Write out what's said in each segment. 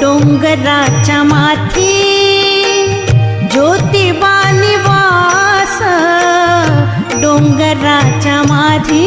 डोंगराच्या माथी ज्योतिबा निवास डोंगराच्या माथी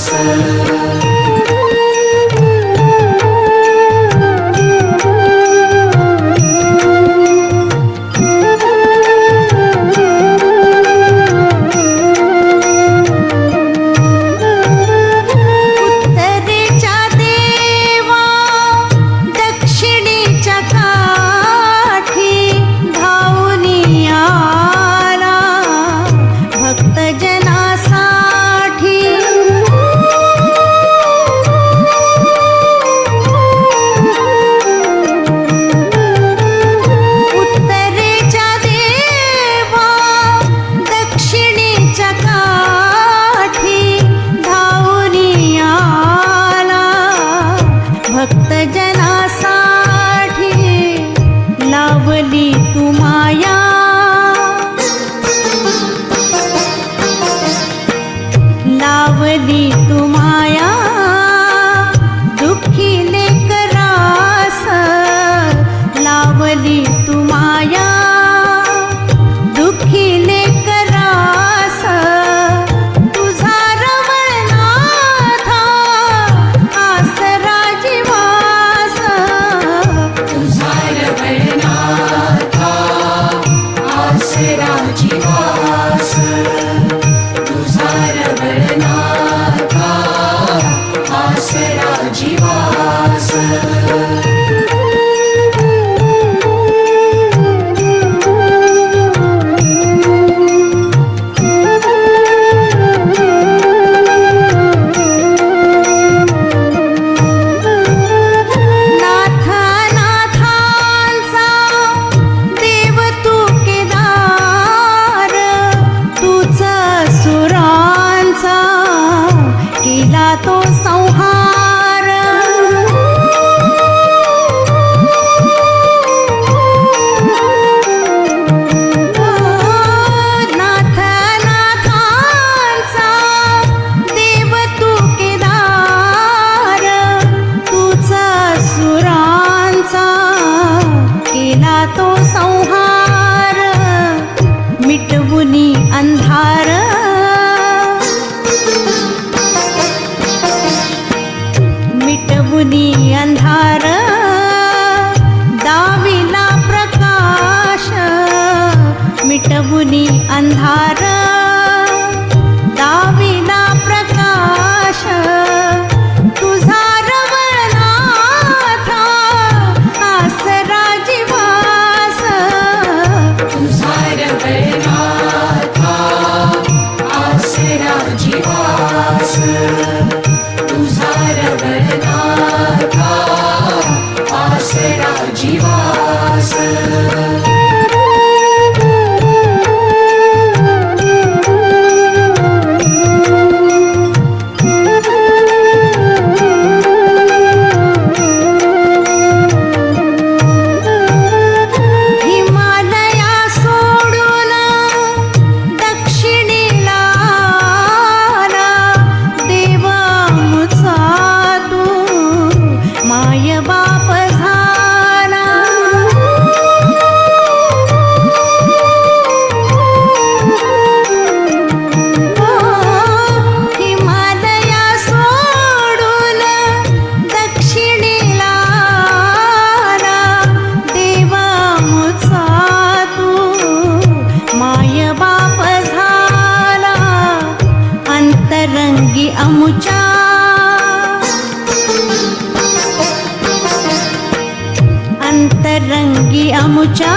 Castle. जीवास अंधार दाविना प्रकाश तुझा रवनाथा आसरा जीवास. तुझा रवनाथा आसरा जीवास. तुझा रवनाथा आसरा जीवास. रंगी अमुचा